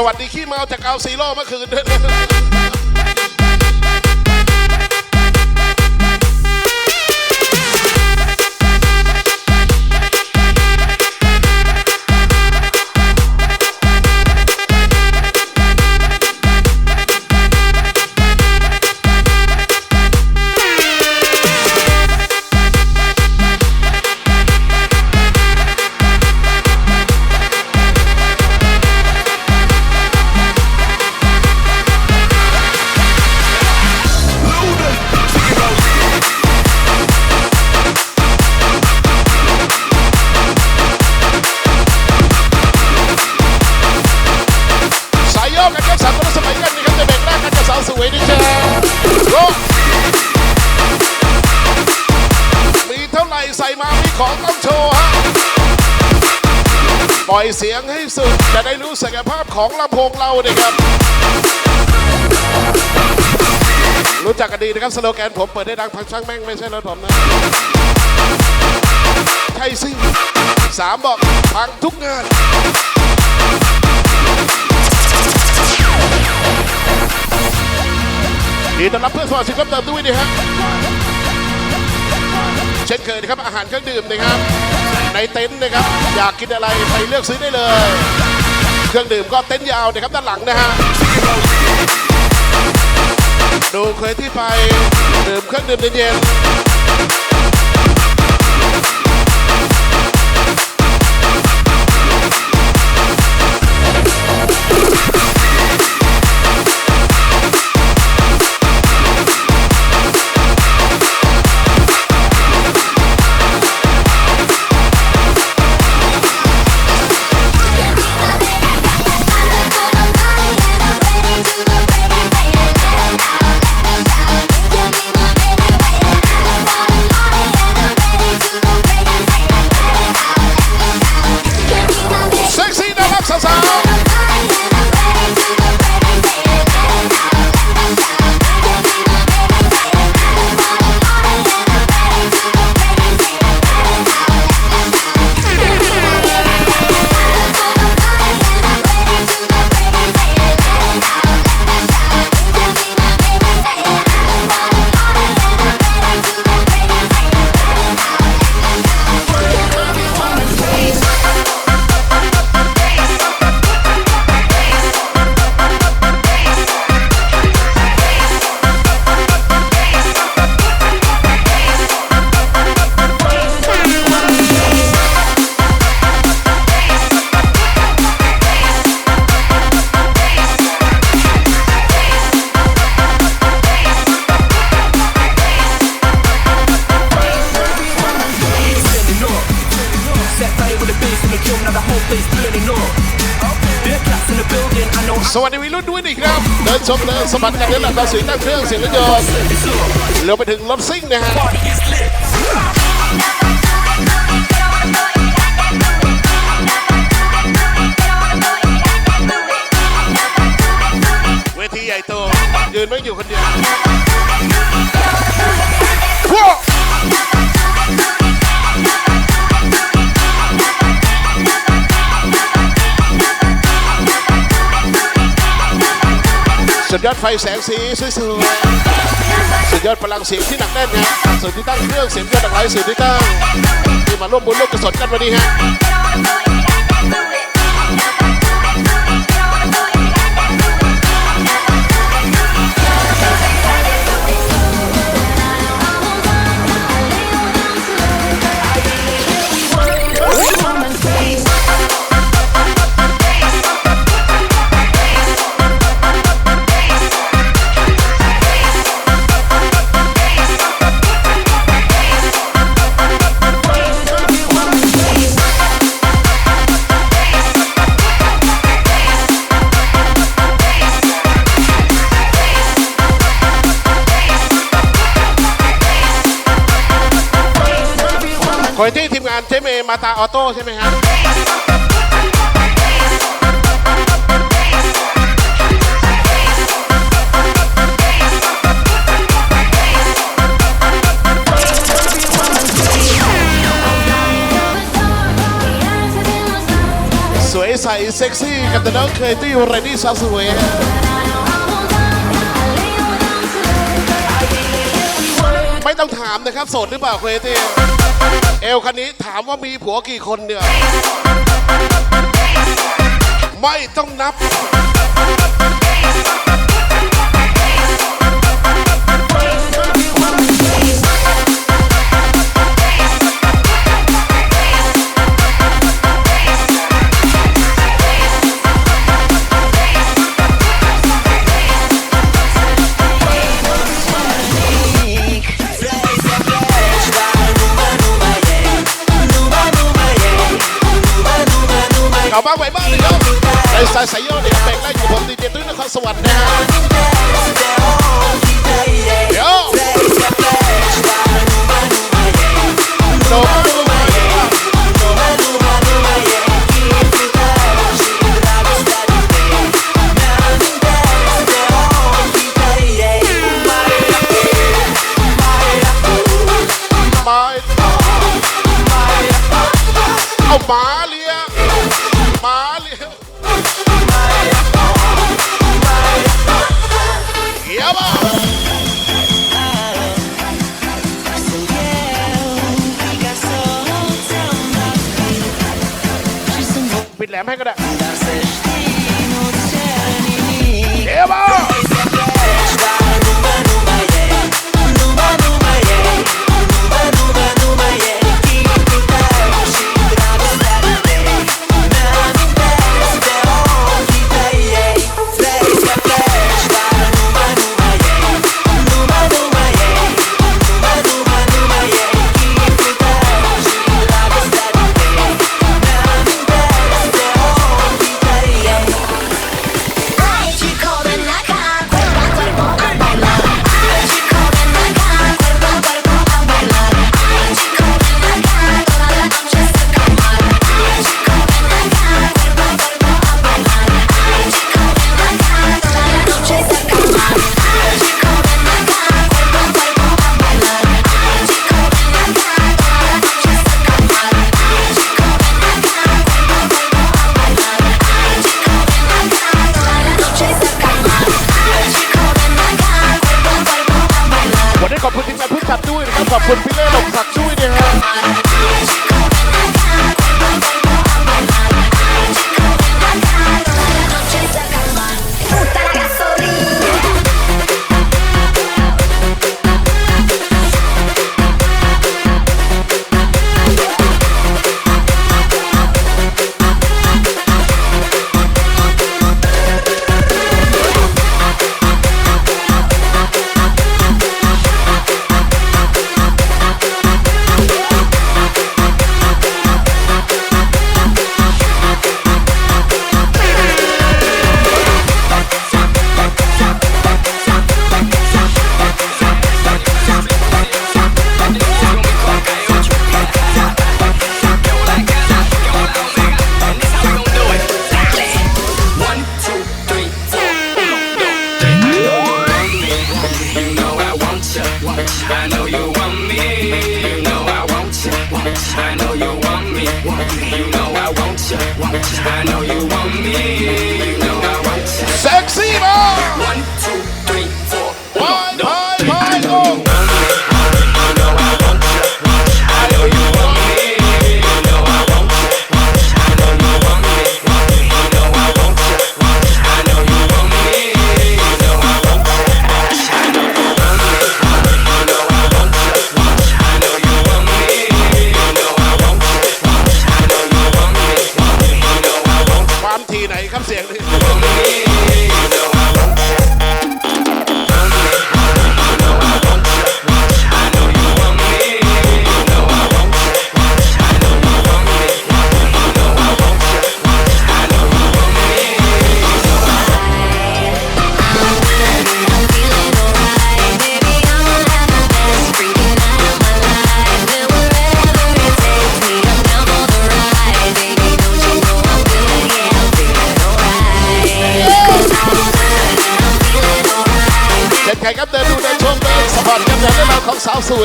สวัสดีขี้เมาจากเกาซีโร่เมื่อคืนด้วย ล่อยเสียงให้สุด จะได้รู้ศักยภาพของลำโพงเราเนี่ยครับ รู้จักกันดีนะครับ สโลแกนผมเปิดได้ดังพังช่างแม่งไม่ใช่รถผมนะ ใช่สิสามบอกพังทุกงานดีต้อนรับเพื่อนสมาชิกเพิ่มเติมด้วยดีฮะเช่นเคยนะครับ อาหารเครื่องดื่มนะครับ ในเต็นท์นะครับ อยากกินอะไรไปเลือกซื้อได้เลย เครื่องดื่มก็เต็นท์ยาวนะครับด้านหลังนะฮะดูเคยที่ไปดื่มเครื่องดื่มเย็นๆ มบัดกันเดินหลังเราเสียงดังเครื่องเสียงรถยนต์เร็วไปถึงรถซิ่งนะฮะเวทีใหญ่โตยืนไม่อยู่คนเดียว สุดยอดไฟแสงสีสวยๆสุดยอดพลังเสียงที่หนักแน่นนะสุดที่ตั้งเครื่องเสียงยอดหลากหลายสุดที่ตั้งที่มาร่วมบุญร่วมกุศลกันวันนี้ฮะ ตาออโต้ใช่ไหมฮะสวยใสเซ็กซี่กับแต่น้องเคยตี้เรนนี่ซาสวย ไม่ต้องถามนะครับโสดหรือเปล่าเครตี้เอลคันนี้ถามว่ามีผัวกี่คนเนี่ย ไม่ต้องนับ ให้ก็ได้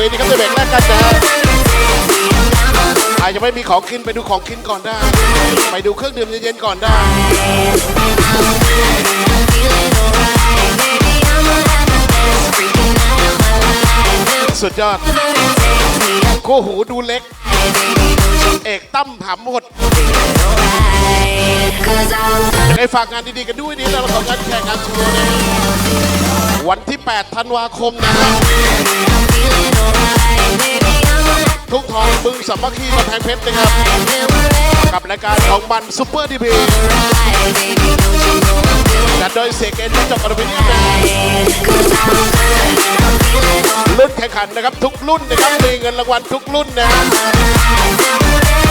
ยดีครับจะแบ่งแลกกันนะอาจจะไม่มีของกินไปดูของกินก่อนได้ ไปดูเครื่องดื่มเย็นๆก่อนได้สุดยอดโคหูดูเล็ก เอกตั้มหำหดยังไงฝากงานดีๆกันด้วยนี่เราของงานแข่งงานโชว์นะวันที่ 8 ธันวาคมนะทุ่งทองบึงสามัคคีกำแพงเพชรนะครับ กับรายการของบันซูเปอร์ทีพี จัดโดยเสกเอ็นจบอลูมิเนียมนะรุ่นแข่งขันนะครับ ทุกรุ่นนะครับมีเงินรางวัลทุกรุ่นนะฮะอ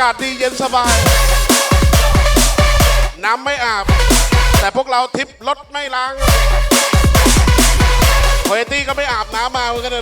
ากาศดีเย็นสบาย น้ำไม่อาบ แต่พวกเราทิปรถไม่ล้างโคเอตี้ก็ไม่อาบน้ำมาเหมือนกัน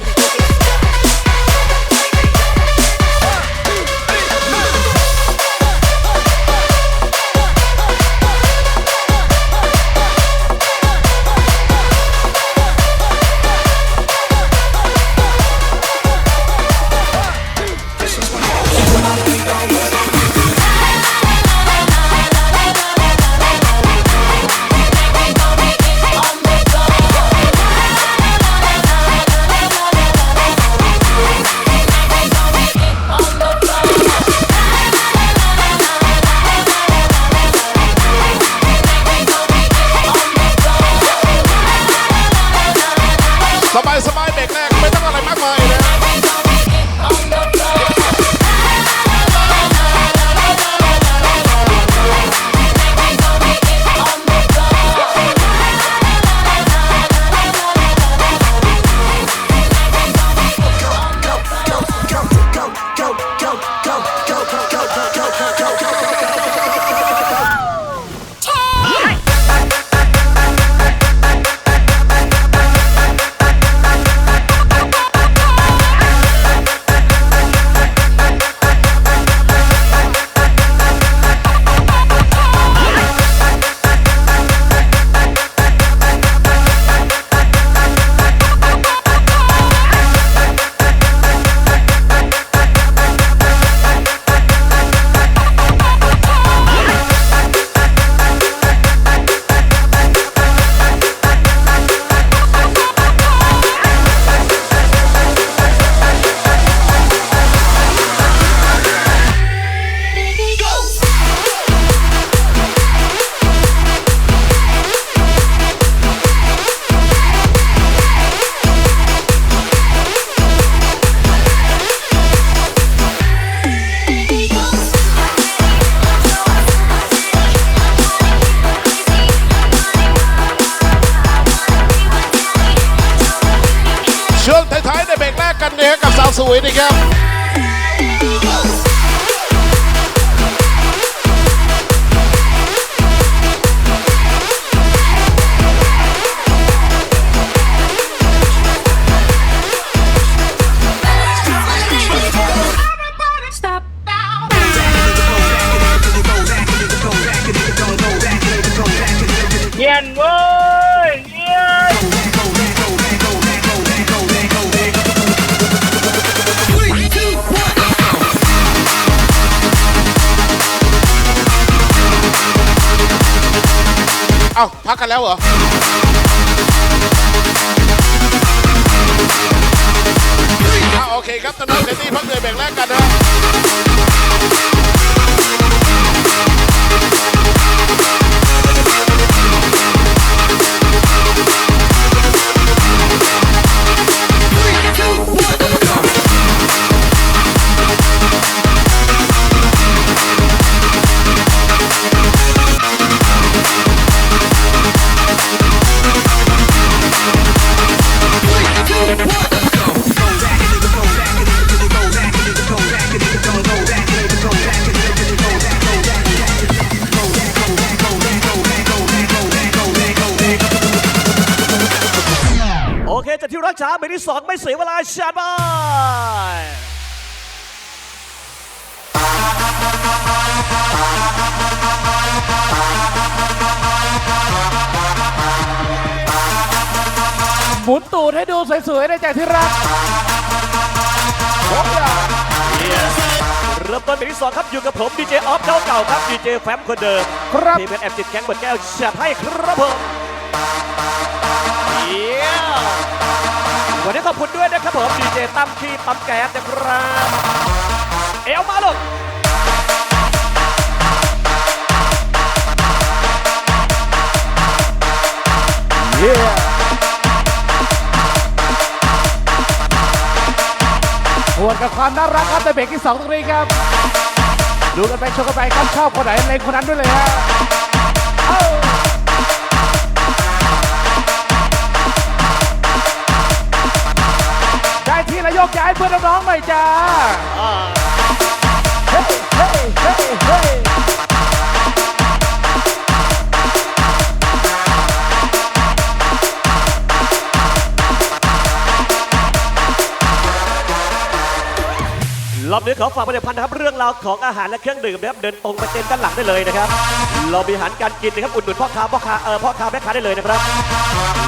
พั หมุนตูดให้ดูสวยๆได้จากที่รักโอ้ยเริ่มต้นเบรกที่สองครับอยู่กับผมดีเจออฟเจ้าเก่าครับดีเจแฟมคนเดิมครับทีมเป็นแอบจิตแก๊งเบิดแก้วจัดให้ครับผมเยี่ยมวันนี้ขอบคุณด้วยนะครับผมดีเจตั้มที่ปั๊มแก๊สนะครับเอวมาลูกเย้ห กับความน่ารักครับในเบรกที่สองตรงนี้ครับ ดูกันไปชมกันไปครับชอบคนไหนเล็งคนนั้นด้วยเลยฮะเอ้าได้ที่ระยกย้ายเพื่อนน้องๆหน่อยจ้าอ่าเฮ้ยเฮ้ยเฮ้ยเฮ้ย อบนี้ขอฝากผลิตภัณฑ์นะครับเรื่องราวของอาหารและเครื่องดื่มนะครับเดินตรงไปเต็นท์ด้านหลังได้เลยนะครับเรามีอาหารการกินนะครับอุดหนุนพ่อค้าพ่อค้าเออพ่อค้าแม่ค้าได้เลยนะครับ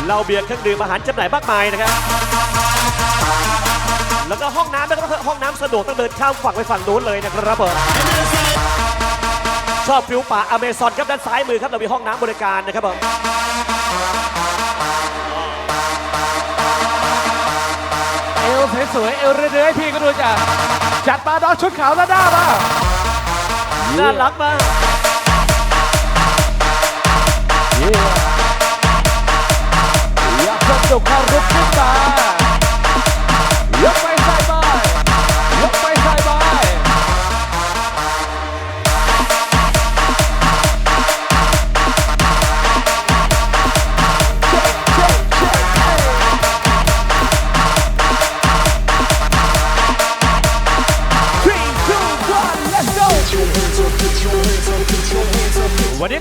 เราเบียร์เครื่องดื่มอาหารจำหน่ายมากมายนะครับ แล้วก็ห้องน้ำนะครับห้องน้ำสะดวกต้องเดินข้ามฝั่งไปฝั่งนู้นเลยนะครับผมชอบฟิวป่าอเมซอนครับด้านซ้ายมือครับเรามีห้องน้ำบริการนะครับผม วสวยๆเอวเรื่อยๆพี่ก็ดูจ้ะจัดมาดอกชุดขาวแล้วหน้ามาน่ารักมากอยากสนุกคารุกขึ้นมา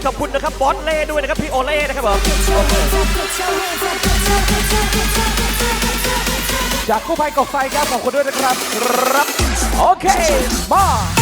ขอบคุณนะครับบอสเล่ด้วยนะครับพี่โอเล่นะครับผมจากกู้ภัยกบไฟครับขอบคุณด้วยนะครับครับโอเคมา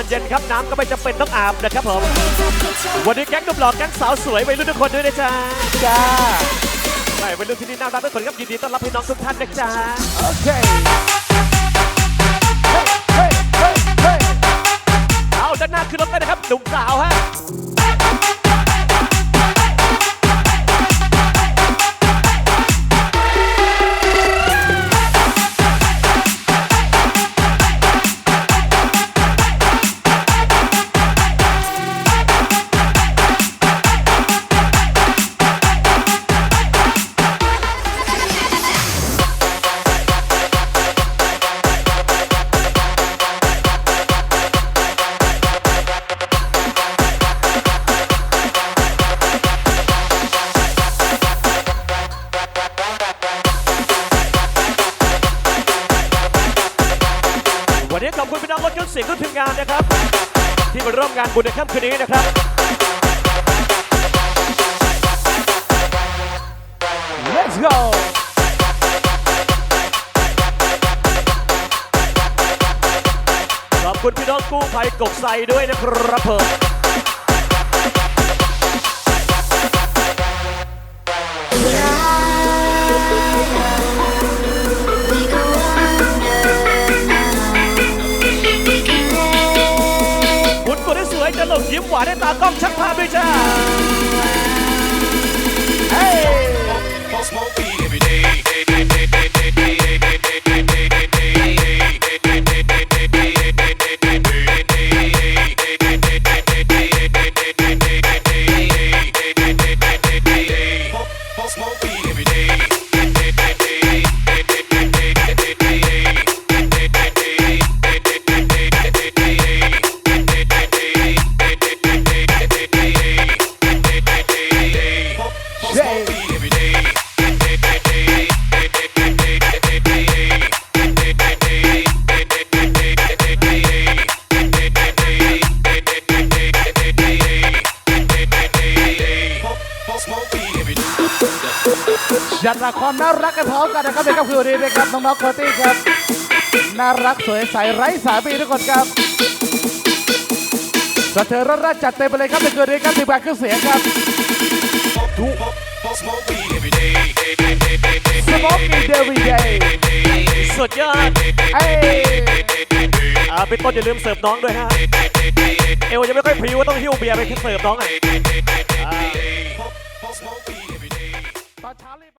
มันเย็นครับน้ำก็ไม่จำเป็นต้องอาบนะครับผม วันนี้แก๊งหนุ่มหล่อแก๊งสาวสวยวัยรุ่นทุกคนด้วยนะจ๊ะจ้าใช่วัยรุ่นที่นี่น่ารักทุกคนครับยินดีต้อนรับพี่น้องทุกท่านนะจ๊ะโอเคเฮ้ยเฮ้ยเฮ้ยเฮ้เอาด้านหน้าขึ้นรถได้นะครับหนุ่มสาวฮะ งามนะครับ ที่มาร่วมงานบุญในค่ำคืนนี้นะครับ Let's go ขอบคุณพี่น้องกู้ภัยกบไซด้วยนะครับผม ยิ้มหวานให้ตากล้องชักภาพด้วยจ้า Hey! จัดหนักความน่ารักกันพร้อมกันนะครับในค่ำคืนวันนี้นะครับน้องๆโคตี้ครับน่ารักสวยใสไร้สามีทุกคนครับสะเทือนรัดจัดเต็มไปเลยครับในคืนนี้ครับทีมงานเครื่องเสียงครับ Smoke weed every day. สมองมีเดวิดเดย์สุดยอดเอ้ยอ่าพี่ต้นอย่าลืมเสิร์ฟน้องด้วยฮะเอวยังไม่ค่อยพริ้วต้องหิ้วเบียร์ไปเสิร์ฟน้องอะ Smoke weed every day. ตอนเช้ารีบ